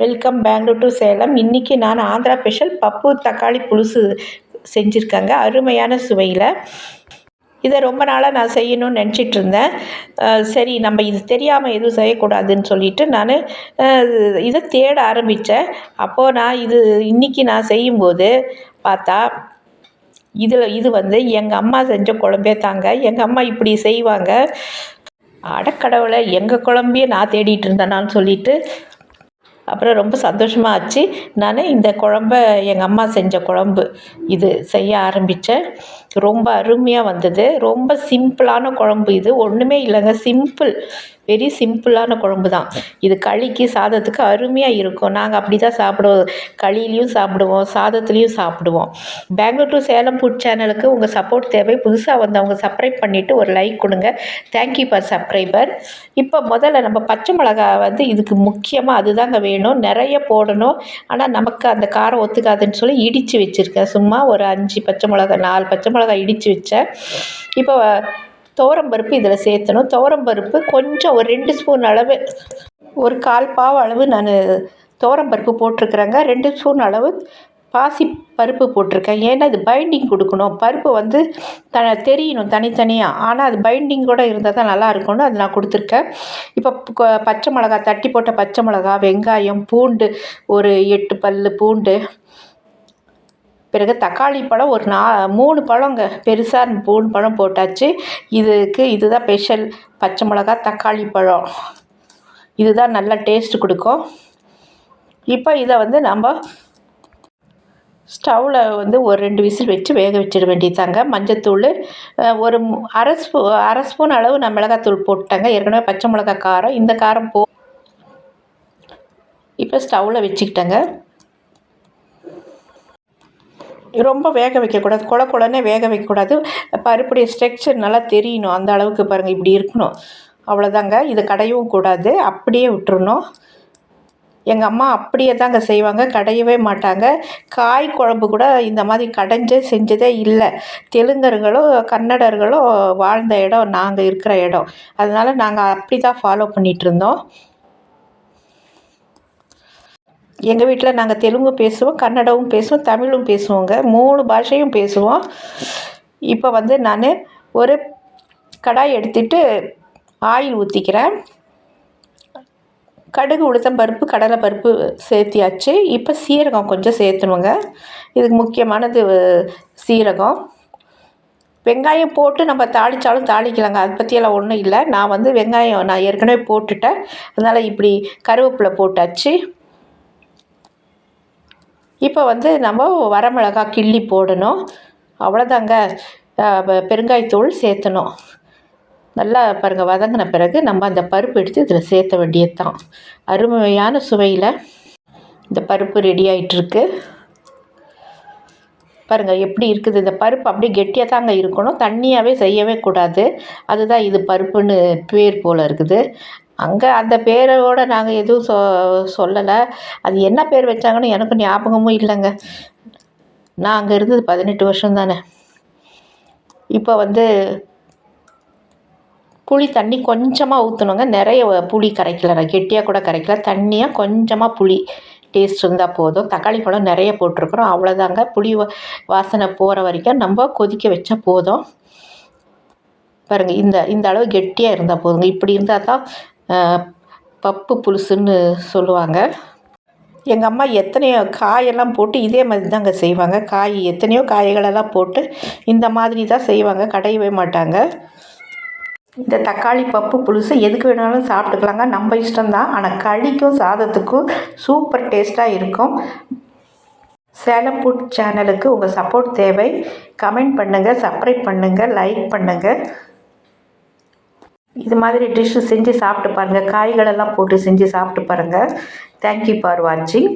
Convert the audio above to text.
Welcome Bangalore to Salem. இன்றைக்கி நான் Andhra special பப்பு தக்காளி புலுசு செஞ்சுருக்கேங்க. அருமையான சுவையில். இதை ரொம்ப நாளாக நான் செய்யணும்னு நினச்சிட்டு இருந்தேன். சரி நம்ம இது தெரியாமல் எதுவும் செய்யக்கூடாதுன்னு சொல்லிட்டு நான் இதை தேட ஆரம்பித்தேன் அப்போது நான் இது இன்றைக்கி நான் செய்யும்போது பார்த்தா இதில் இது வந்து எங்கள் அம்மா செஞ்ச குழம்பே தாங்க. எங்கள் அம்மா இப்படி செய்வாங்க. அடக்கடவுளை எங்கள் குழம்பையே நான் தேடிட்டு இருந்தேனான்னு சொல்லிட்டு அப்புறம் ரொம்ப சந்தோஷமாக ஆச்சு நான் இந்த குழம்ப எங்கள் அம்மா செஞ்ச குழம்பு இது செய்ய ஆரம்பித்தேன் ரொம்ப அருமையாக வந்தது. ரொம்ப சிம்பிளான குழம்பு இது. ஒன்றுமே இல்லைங்க. சிம்பிள். வெரி சிம்பிளான குழம்பு தான் இது களிக்கு சாதத்துக்கு அருமையாக இருக்கும். நாங்கள் அப்படி தான் சாப்பிடுவோம். களியிலையும் சாப்பிடுவோம் சாதத்துலேயும் சாப்பிடுவோம். பெங்களூர் டு சேலம் ஃபுட் சேனலுக்கு உங்கள் சப்போர்ட் தேவை. புதுசாக வந்தவங்க சப்ஸ்கிரைப் பண்ணிவிட்டு ஒரு லைக் கொடுங்க. தேங்க்யூ ஃபார் சப்ஸ்கிரைபர் இப்போ முதல்ல நம்ம பச்சை மிளகா வந்து இதுக்கு முக்கியமாக அதுதாங்க வேணும். நிறைய போடணும். ஆனால் நமக்கு அந்த காரம் ஒத்துக்காதுன்னு சொல்லி இடித்து வச்சுருக்கேன். சும்மா ஒரு அஞ்சு பச்சை மிளகா நாலு பச்சை மிளகா இடித்து வச்சேன். இப்போ துவரம்பருப்பு இதில் சேர்த்தணும். துவரம்பருப்பு கொஞ்சம் ஒரு ரெண்டு ஸ்பூன் அளவு ஒரு கால் பாவ அளவு நான் துவரம்பருப்பு போட்டிருக்கிறேங்க. ரெண்டு ஸ்பூன் அளவு பாசி பருப்பு போட்டிருக்கேன். ஏன்னா இது பைண்டிங் கொடுக்கணும். பருப்பு வந்து த தெரியணும் தனித்தனியாக ஆனால் அது பைண்டிங் கூட இருந்தால் தான் நல்லா இருக்கும்னு அது நான் கொடுத்துருக்கேன். இப்போ பச்சை மிளகா தட்டி போட்ட பச்சை மிளகா வெங்காயம் பூண்டு ஒரு எட்டு பல் பூண்டு பிறகு தக்காளி பழம் ஒரு நா மூணு பழங்க. பெருசாக மூணு பழம் போட்டாச்சு. இதுக்கு இதுதான் ஸ்பெஷல் பச்சை மிளகா தக்காளி பழம். இதுதான் நல்ல டேஸ்ட் கொடுக்கும். இப்போ இதை வந்து நம்ம ஸ்டவ்வில் வந்து ஒரு ரெண்டு விசில் வச்சு வேக வச்சிட வேண்டியதாங்க மஞ்சத்தூள் ஒரு அரை ஸ்பூ அரை ஸ்பூன் அளவு நான் மிளகாத்தூள் போட்டேங்க ஏற்கனவே பச்சை மிளகா காரம் இந்த காரம் போ இப்போ ஸ்டவ்வில் வச்சுக்கிட்டேங்க. ரொம்ப வேக வைக்கக்கூடாது குழ குழன்னே வேக வைக்கக்கூடாது. பருப்புடைய ஸ்ட்ரக்சர் நல்லா தெரியணும். அந்த அளவுக்கு பாருங்கள் இப்படி இருக்கணும். அவ்வளோதாங்க இதை கடையவும் கூடாது. அப்படியே விட்டுறணும். எங்கள் அம்மா அப்படியே தாங்க செய்வாங்க. கடையவே மாட்டாங்க. காய் குழம்பு கூட இந்த மாதிரி கடைஞ்சே செஞ்சதே இல்லை. தெலுங்கர்களும் கன்னடர்களும் வாழ்ந்த இடம் நாங்கள் இருக்கிற இடம். அதனால் நாங்கள் அப்படி தான் ஃபாலோ பண்ணிகிட்ருந்தோம் எங்கள் வீட்டில் நாங்கள் தெலுங்கு பேசுவோம் கன்னடமும் பேசுவோம் தமிழும் பேசுவோங்க. மூணு பாஷையும் பேசுவோம். இப்போ வந்து நான் ஒரு கடாய் எடுத்துட்டு ஆயில் ஊற்றிக்கிறேன் கடுகு உளுத்தம் பருப்பு கடலை பருப்பு சேர்த்தியாச்சு. இப்போ சீரகம் கொஞ்சம் சேர்த்துணுங்க. இதுக்கு முக்கியமானது சீரகம். வெங்காயம் போட்டு நம்ம தாளித்தாலும் தாளிக்கலாங்க. அதை பற்றியெல்லாம் ஒன்றும் இல்லை. நான் வந்து வெங்காயம் நான் ஏற்கனவே போட்டுட்டேன். அதனால் இப்படி கருவேப்பிலை போட்டாச்சு. இப்போ வந்து நம்ம வரமிளகா கிள்ளி போடணும். அவ்வளோதாங்க. பெருங்காயத்தூள் சேர்த்தணும். நல்லா பாருங்கள் வதங்கின பிறகு நம்ம அந்த பருப்பு எடுத்து இதில் சேர்த்த வேண்டியது தான் அருமையான சுவையில் இந்த பருப்பு ரெடி ஆகிட்டுருக்கு பாருங்கள் எப்படி இருக்குது. இந்த பருப்பு அப்படியே கெட்டியாக தாங்க இருக்கணும். தண்ணியாகவே செய்யவே கூடாது. அதுதான் இது பருப்புன்னு பேர் போல் இருக்குது. அங்கே அந்த பேரோட நாங்கள் எதுவும் சொ சொல்லலை. அது என்ன பேர் வச்சாங்கன்னு எனக்கு ஞாபகமும் இல்லைங்க. நான் அங்கே இருந்தது பதினெட்டு வருஷம் தானே. இப்போ வந்து புளி தண்ணி கொஞ்சமாக ஊற்றணுங்க நிறைய புளி கரைக்கல. நான் கெட்டியாக கூட கரைக்கல. தண்ணியாக கொஞ்சமாக புளி டேஸ்ட் இருந்தால் போதும். தக்காளி பழம் நிறைய போட்டிருக்குறோம். அவ்வளோதாங்க புளி வாசனை போகிற வரைக்கும் நம்ம கொதிக்க வச்சா போதும். பாருங்கள் இந்த இந்த அளவு கெட்டியாக இருந்தால் போதுங்க. இப்படி இருந்தால் தான் பப்பு புலுசுன்னு சொல்லுவாங்க. எங்கள் அம்மா எத்தனையோ காயெல்லாம் போட்டு இதே மாதிரி தாங்க செய்வாங்க. காய் எத்தனையோ காய்களெல்லாம் போட்டு இந்த மாதிரி தான் செய்வாங்க. கடையவே மாட்டாங்க. இந்த தக்காளி பப்பு புலுசு எதுக்கு வேணாலும் சாப்பிட்டுக்கலாங்க. நம்ம இஷ்டம்தான். ஆனால் களிக்கும் சாதத்துக்கும் சூப்பர் டேஸ்ட்டாக இருக்கும். சேலம் ஃபுட் சேனலுக்கு உங்கள் சப்போர்ட் தேவை. கமெண்ட் பண்ணுங்கள் சப்ஸ்கிரைப் பண்ணுங்கள் லைக் பண்ணுங்கள் இது மாதிரி டிஷ்ஷு செஞ்சு சாப்பிட்டு பாருங்கள் காய்களெல்லாம் போட்டு செஞ்சு சாப்பிட்டு பாருங்கள் தேங்க்யூ ஃபார் வாட்சிங்